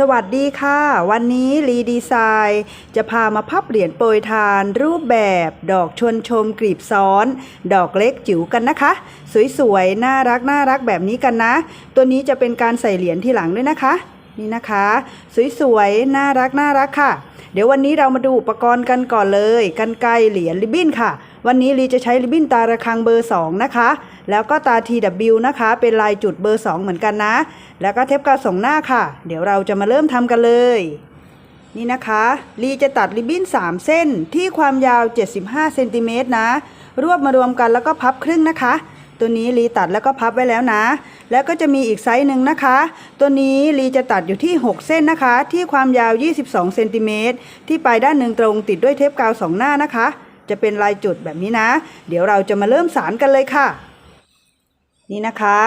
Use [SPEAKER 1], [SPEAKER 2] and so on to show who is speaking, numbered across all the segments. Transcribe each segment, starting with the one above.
[SPEAKER 1] สวัสดีค่ะ วันนี้รีดีไซน์จะพามาพับเหรียญโปรยทาน รูปแบบดอกชวนชมกลีบซ้อน ดอกเล็กจิ๋วกันนะคะ สวยๆ น่ารักน่ารักแบบนี้กันนะ ตัวนี้จะเป็นการใส่เหรียญที่หลังด้วยนะคะ นี่นะคะ สวยๆ น่ารักน่ารักค่ะ เดี๋ยววันนี้เรามาดูอุปกรณ์กันก่อนเลยกันไกรเหรียญริบบิ้นค่ะ วันนี้ลีจะใช้ริบบิ้นตาระฆังเบอร์ 2 นะคะ แล้วก็ตา TW นะคะ เป็นลายจุดเบอร์ 2 เหมือนกันนะ แล้วก็เทปกาวสองหน้าค่ะ เดี๋ยวเราจะมาเริ่มทำกันเลย นี่นะคะลีจะตัดริบบิ้น 3 เส้นที่ความยาว 75เซนติเมตรนะ รวบมารวมกันแล้วก็พับครึ่งนะคะตัวนี้ลีตัดแล้วก็พับไว้แล้วนะ แล้วก็จะมีอีกไซส์หนึ่งนะคะ ตัวนี้ลีจะตัดอยู่ที่ 6 เส้นนะคะ ที่ความยาว 22เซนติเมตรที่ปลายด้านหนึ่งตรงติดด้วยเทปกาวสองหน้านะคะ จะเป็นลายจุดแบบนี้นะ เดี๋ยวเราจะมาเริ่มสารกันเลยค่ะ นี่นะคะ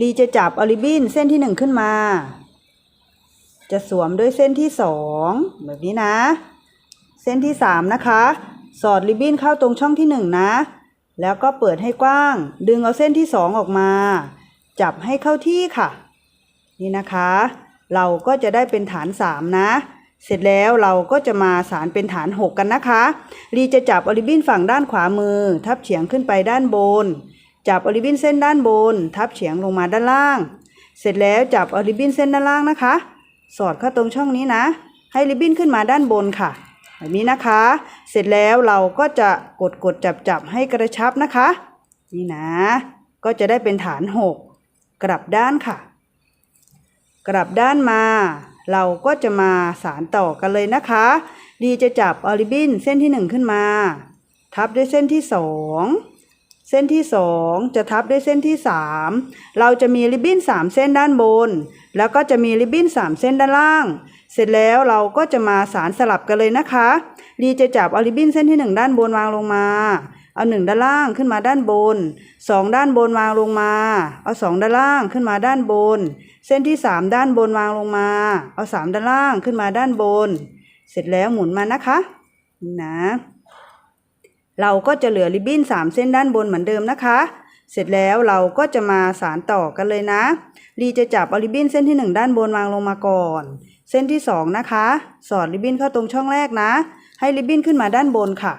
[SPEAKER 1] ลีจะจับอลิบินเส้นที่หนึ่งขึ้นมา จะสวมด้วยเส้นที่สองแบบนี้นะ เส้นที่สามนะคะ สอดริบบิ้นเข้าตรงช่องที่หนึ่งนะ แล้วก็เปิดให้กว้าง ดึงเอาเส้นที่สองออกมา จับให้เข้าที่ค่ะ นี่นะคะ เราก็จะได้เป็นฐานสามนะ เสร็จแล้วเราก็จะมาสารเป็นฐานหกกันนะคะลีจะจับอลิบบินฝั่งด้านขวามือ ทับเฉียงขึ้นไปด้านบน จับอลิบินเส้นด้านบน ทับเฉียงลงมาด้านล่าง เสร็จแล้วจับอลิบินเส้นด้านล่างนะคะ สอดเข้าตรงช่องนี้นะ ให้ริบบิ้นขึ้นมาด้านบนค่ะ แบบนี้นะคะ เสร็จแล้วเราก็จะกดกดจับจับให้กระชับนะคะ นี่นะ ก็จะได้เป็นฐานหกกลับด้านค่ะ กลับด้านมา เราก็จะมาสารต่อกันเลยนะคะ ดีจะจับออริบบินเส้นที่หนึ่งขึ้นมา ทับด้วยเส้นที่สอง เส้นที่สองจะทับด้วยเส้นที่สามเราจะมีริบบิ้นสามเส้นด้านบน แล้วก็จะมีริบบิ้นสามเส้นด้านล่าง เสร็จแล้วเราก็จะมาสารสลับกันเลยนะคะดีจะจับเอาริบบิ้นเส้นที่หนึ่งด้านบนวางลงมา เอาหนึ่งด้านล่างขึ้นมาด้านบนสองด้านบนวางลงมา เอาสองด้านล่างขึ้นมาด้านบน เส้นที่สามด้านบนวางลงมา เอาสามด้านล่างขึ้นมาด้านบน เสร็จแล้วหมุนมานะคะนี่นะ เราก็จะเหลือริบบิ้น 3 เส้นด้านบนเหมือนเดิมนะคะ เสร็จแล้วเราก็จะมาสารต่อกันเลยนะลีจะจับเอาริบบิ้นเส้นที่ 1 ด้านบนวางลงมาก่อน เส้นที่ 2 นะคะ สอดริบบิ้นเข้าตรงช่องแรกนะ ให้ริบบิ้นขึ้นมาด้านบนค่ะ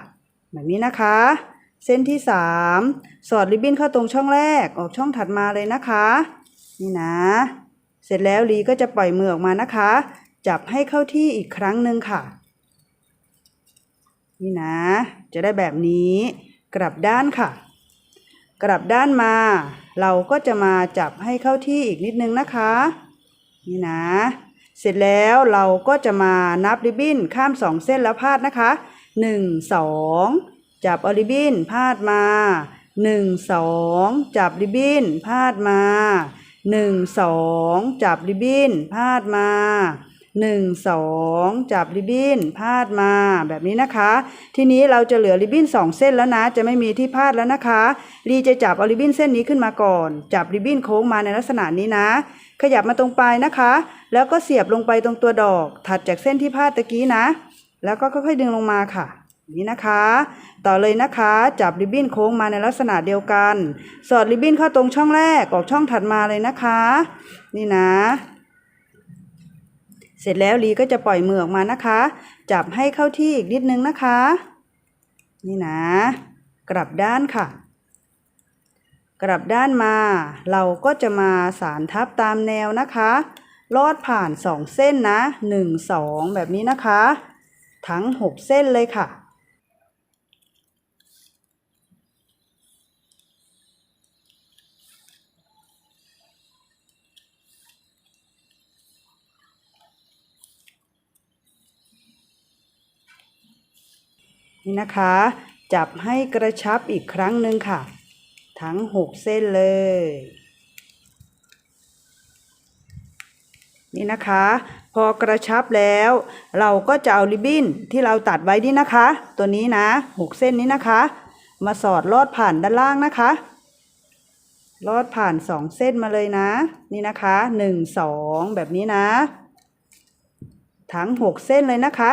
[SPEAKER 1] แบบนี้นะคะ เส้นที่ 3 สอดริบบิ้นเข้าตรงช่องแรกออกช่องถัดมาเลยนะคะ นี่นะ เสร็จแล้วลีก็จะปล่อยมือออกมานะคะ จับให้เข้าที่อีกครั้งหนึ่งค่ะ นี่นะ จะได้แบบนี้กลับด้านค่ะ กลับด้านมา เราก็จะมาจับให้เข้าที่อีกนิดนึงนะคะ นี่นะ เสร็จแล้วเราก็จะมานับริบบิ้นข้ามสองเส้นแล้วพาดนะคะหนึ่งสองจับอริบบิ้นพาดมาหนึ่งสองจับริบบิ้นพาดมาหนึ่งสองจับริบบิ้นพาดมา หนึ่งสองจับริบบิ้นพาดมาแบบนี้นะคะ ทีนี้เราจะเหลือริบบิ้นสองเส้นแล้วนะ จะไม่มีที่พาดแล้วนะคะ รีจะจับเอาริบบิ้นเส้นนี้ขึ้นมาก่อน จับริบบิ้นโค้งมาในลักษณะนี้นะ ขยับมาตรงปลายนะคะ แล้วก็เสียบลงไปตรงตัวดอก ถัดจากเส้นที่พาดตะกี้นะ แล้วก็ค่อยๆดึงลงมาค่ะนี่นะคะ ต่อเลยนะคะจับริบบิ้นโค้งมาในลักษณะเดียวกัน สอดริบบิ้นเข้าตรงช่องแรกออกช่องถัดมาเลยนะคะ นี่นะ เสร็จแล้วลีก็จะปล่อยมือออกมานะคะ จับให้เข้าที่อีกนิดนึงนะคะ นี่นะ กลับด้านค่ะ กลับด้านมา เราก็จะมาสารทับตามแนวนะคะ ลอดผ่านสองเส้นนะหนึ่งสองแบบนี้นะคะ ทั้งหกเส้นเลยค่ะ นี่นะคะ จับให้กระชับอีกครั้งหนึ่งค่ะ ทั้งหกเส้นเลย นี่นะคะ พอกระชับแล้ว เราก็จะเอาริบบิ้นที่เราตัดไว้นี่นะคะ ตัวนี้นะหกเส้นนี้นะคะ มาสอดลอดผ่านด้านล่างนะคะลอดผ่านสองเส้นมาเลยนะ นี่นะคะหนึ่งสองแบบนี้นะ ทั้งหกเส้นเลยนะคะ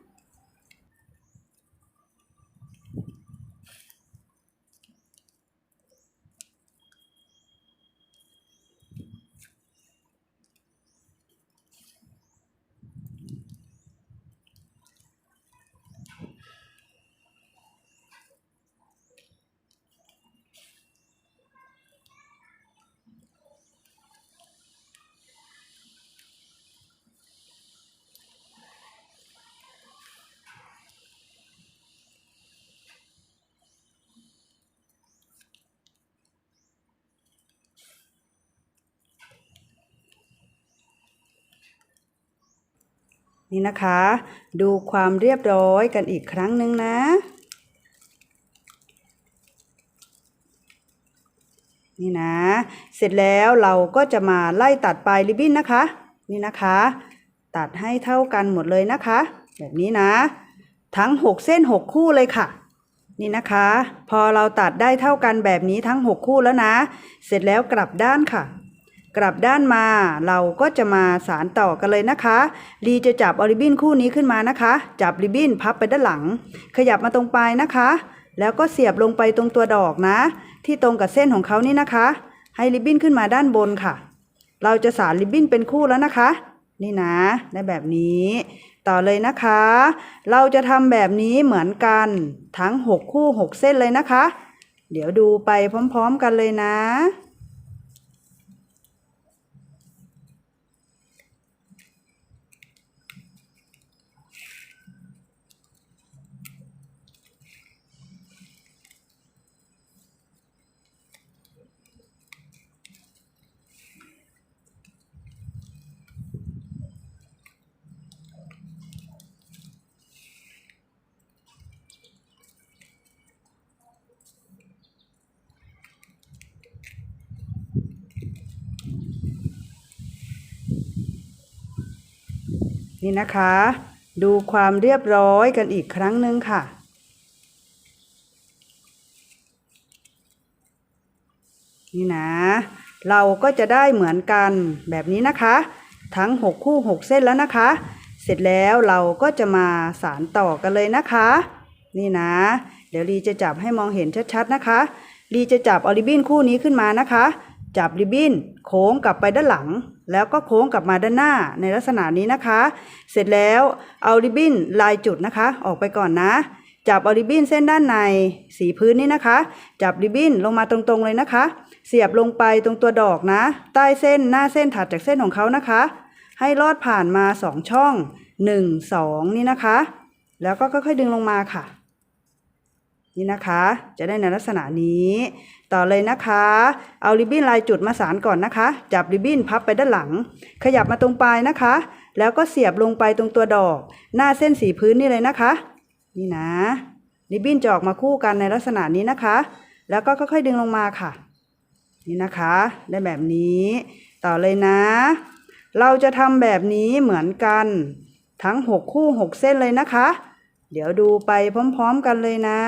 [SPEAKER 1] นี่นะคะ ดูความเรียบร้อยกันอีกครั้งหนึ่งนะนี่นะ เสร็จแล้วเราก็จะมาไล่ตัดปลายริบบิ้นนะคะ นี่นะคะ ตัดให้เท่ากันหมดเลยนะคะ แบบนี้นะ ทั้ง 6 เส้น 6 คู่เลยค่ะ นี่นะคะ พอเราตัดได้เท่ากันแบบนี้ทั้ง 6 คู่แล้วนะ เสร็จแล้วกลับด้านค่ะ กลับด้านมาเราก็จะมาสารต่อกันเลยนะคะลีจะจับอริบินคู่นี้ขึ้นมานะคะ จับริบบิ้นพับไปด้านหลัง ขยับมาตรงปลายนะคะ แล้วก็เสียบลงไปตรงตัวดอกนะ ที่ตรงกับเส้นของเขานี่นะคะ ให้ริบบิ้นขึ้นมาด้านบนค่ะ เราจะสารริบบิ้นเป็นคู่แล้วนะคะ นี่นะได้แบบนี้ ต่อเลยนะคะ เราจะทำแบบนี้เหมือนกันทั้ง 6 คู่ 6 เส้นเลยนะคะ เดี๋ยวดูไปพร้อม ๆ กันเลยนะ นี่นะคะ ดูความเรียบร้อยกันอีกครั้งหนึ่งค่ะ นี่นะ เราก็จะได้เหมือนกันแบบนี้นะคะ ทั้ง 6 คู่ 6 เส้นแล้วนะคะ เสร็จแล้วเราก็จะมาสารต่อกันเลยนะคะ นี่นะ เดี๋ยวลีจะจับให้มองเห็นชัดๆนะคะลีจะจับออริบบินคู่นี้ขึ้นมานะคะ จับริบบิ้นโค้งกลับไปด้านหลัง แล้วก็โค้งกลับมาด้านหน้าในลักษณะนี้นะคะ เสร็จแล้วเอาริบบิ้นลายจุดนะคะ ออกไปก่อนนะจับเอาริบบิ้นเส้นด้านในสีพื้นนี่นะคะ จับริบบิ้นลงมาตรงๆเลยนะคะ เสียบลงไปตรงตัวดอกนะ ใต้เส้นหน้าเส้นถัดจากเส้นของเขานะคะ ให้ลอดผ่านมาสองช่องหนึ่งสองนี่นะคะ แล้วก็ค่อยๆดึงลงมาค่ะ นี่นะคะ จะได้ในลักษณะนี้ ต่อเลยนะคะ เอาริบบิ้นลายจุดมาสานก่อนนะคะ จับริบบิ้นพับไปด้านหลัง ขยับมาตรงปลายนะคะ แล้วก็เสียบลงไปตรงตัวดอก หน้าเส้นสีพื้นนี่เลยนะคะ นี่นะริบบิ้นจะออกมาคู่กันในลักษณะนี้นะคะ แล้วก็ค่อยๆดึงลงมาค่ะ นี่นะคะ ได้แบบนี้ ต่อเลยนะ เราจะทำแบบนี้เหมือนกัน ทั้ง 6 คู่ 6 เส้นเลยนะคะ เดี๋ยวดูไปพร้อม ๆ กันเลยนะ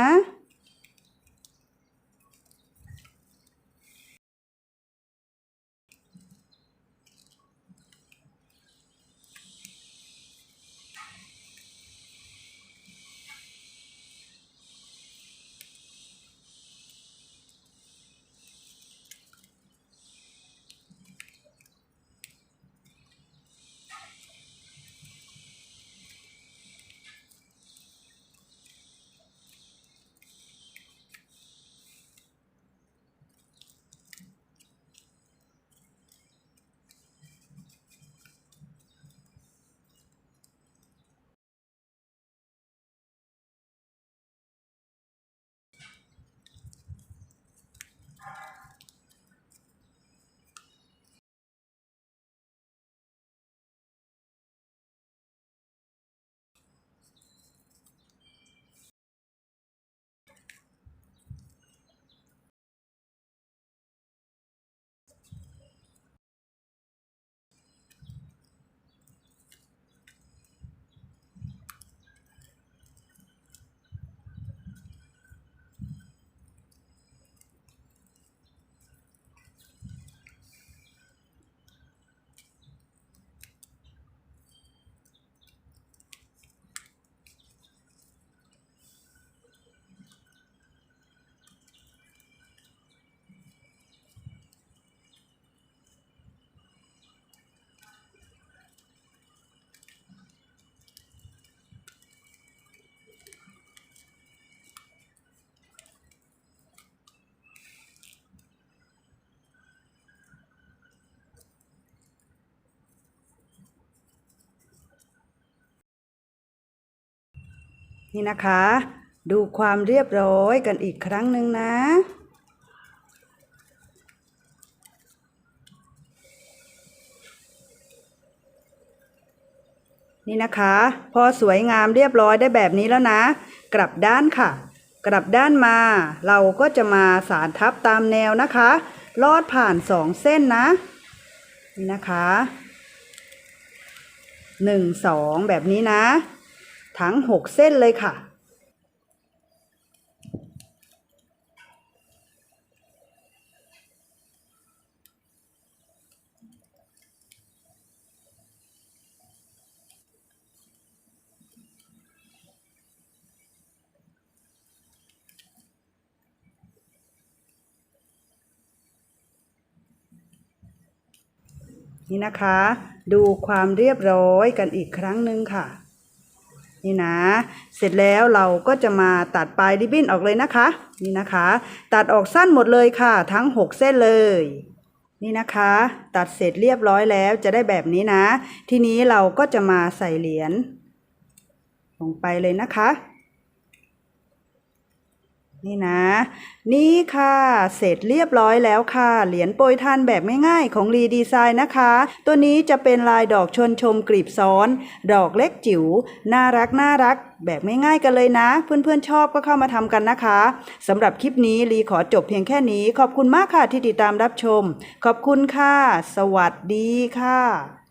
[SPEAKER 1] นี่นะคะ ดูความเรียบร้อยกันอีกครั้งหนึ่งนะนี่นะคะ พอสวยงามเรียบร้อยได้แบบนี้แล้วนะ กลับด้านค่ะ กลับด้านมา เราก็จะมาสารทับตามแนวนะคะ ลอดผ่านสองเส้นนะ นี่นะคะหนึ่งสองแบบนี้นะ ทั้งหกเส้นเลยค่ะ นี่นะคะ ดูความเรียบร้อยกันอีกครั้งหนึ่งค่ะ นี่นะ เสร็จแล้วเราก็จะมาตัดปลายริบบิ้นออกเลยนะคะ นี่นะคะ ตัดออกสั้นหมดเลยค่ะ ทั้ง 6 เส้นเลย นี่นะคะ ตัดเสร็จเรียบร้อยแล้วจะได้แบบนี้นะ ทีนี้เราก็จะมาใส่เหรียญลงไปเลยนะคะ นี่นะ นี่ค่ะ เสร็จเรียบร้อยแล้วค่ะ เหรียญโปรยทานแบบง่ายๆของรีดีไซน์นะคะ ตัวนี้จะเป็นลายดอกชนชมกลีบซ้อน ดอกเล็กจิ๋ว น่ารักน่ารัก แบบง่ายๆกันเลยนะ เพื่อนๆชอบก็เข้ามาทำกันนะคะสำหรับคลิปนี้รีขอจบเพียงแค่นี้ ขอบคุณมากค่ะที่ติดตามรับชม ขอบคุณค่ะ สวัสดีค่ะ